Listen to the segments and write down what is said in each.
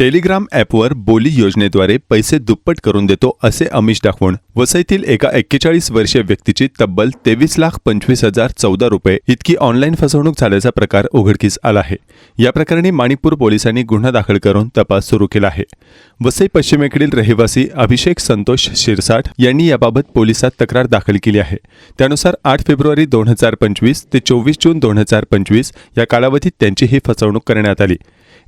Telegram ॲपवर बोली योजनेद्वारे पैसे दुप्पट करून देतो असे अमिष दाखवून वसईतील एका एक्केचाळीस वर्षीय व्यक्तीची तब्बल तेवीस लाख पंचवीस हजार चौदा रुपये इतकी ऑनलाईन फसवणूक झाल्याचा प्रकार उघडकीस आला आहे. या प्रकरणी माणिकपूर पोलिसांनी गुन्हा दाखल करून तपास सुरू केला आहे. वसई पश्चिमेकडील रहिवासी अभिषेक संतोष शिरसाट यांनी याबाबत पोलिसात तक्रार दाखल केली आहे. त्यानुसार आठ फेब्रुवारी दोन हजार पंचवीस ते चोवीस जून दोन हजार पंचवीस या कालावधीत त्यांची ही फसवणूक करण्यात आली.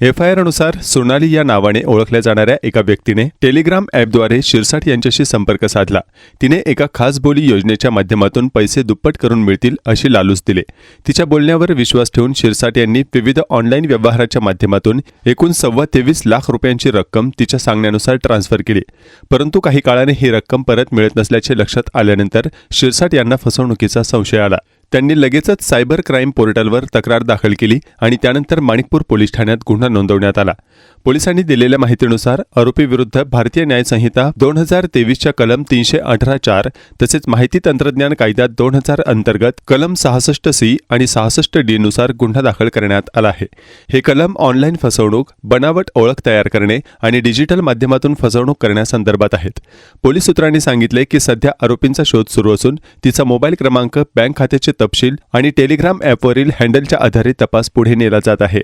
एफ आय आरनुसार सोनाली या नावाने ओळखल्या जाणाऱ्या एका व्यक्तीने टेलिग्राम ॲपद्वारे शिरसाट यांच्याशी संपर्क साधला. तिने एका खास बोली योजनेच्या माध्यमातून पैसे दुप्पट करून मिळतील अशी लालूच दिले. तिच्या बोलण्यावर विश्वास ठेवून शिरसाट यांनी विविध ऑनलाईन व्यवहाराच्या माध्यमातून एकूण सव्वा तेवीस लाख रुपयांची रक्कम तिच्या सांगण्यानुसार ट्रान्स्फर केली. परंतु काही काळाने ही रक्कम परत मिळत नसल्याचे लक्षात आल्यानंतर शिरसाट यांना फसवणुकीचा संशय आला. त्यांनी लगेचच सायबर क्राईम पोर्टलवर तक्रार दाखल केली आणि त्यानंतर माणिकपूर पोलीस ठाण्यात गुन्हा नोंदवण्यात आला. पोलिसांनी दिलेल्या माहितीनुसार आरोपीविरुद्ध भारतीय न्यायसंहिता दोन हजार तेवीसच्या कलम तीनशे अठरा चार तसेच माहिती तंत्रज्ञान कायद्यात दोन हजार अंतर्गत कलम सहासष्ट सी आणि सहासष्ट डी नुसार गुन्हा दाखल करण्यात आला आहे. हे कलम ऑनलाईन फसवणूक बनावट ओळख तयार करणे आणि डिजिटल माध्यमातून फसवणूक करण्यासंदर्भात आहेत. पोलीस सूत्रांनी सांगितले की सध्या आरोपींचा शोध सुरू असून तिचा मोबाईल क्रमांक बँक खात्याचे तपशील आणि टेलिग्राम ॲपवरील हँडलच्या आधारे तपास पुढे नेला जात आहे.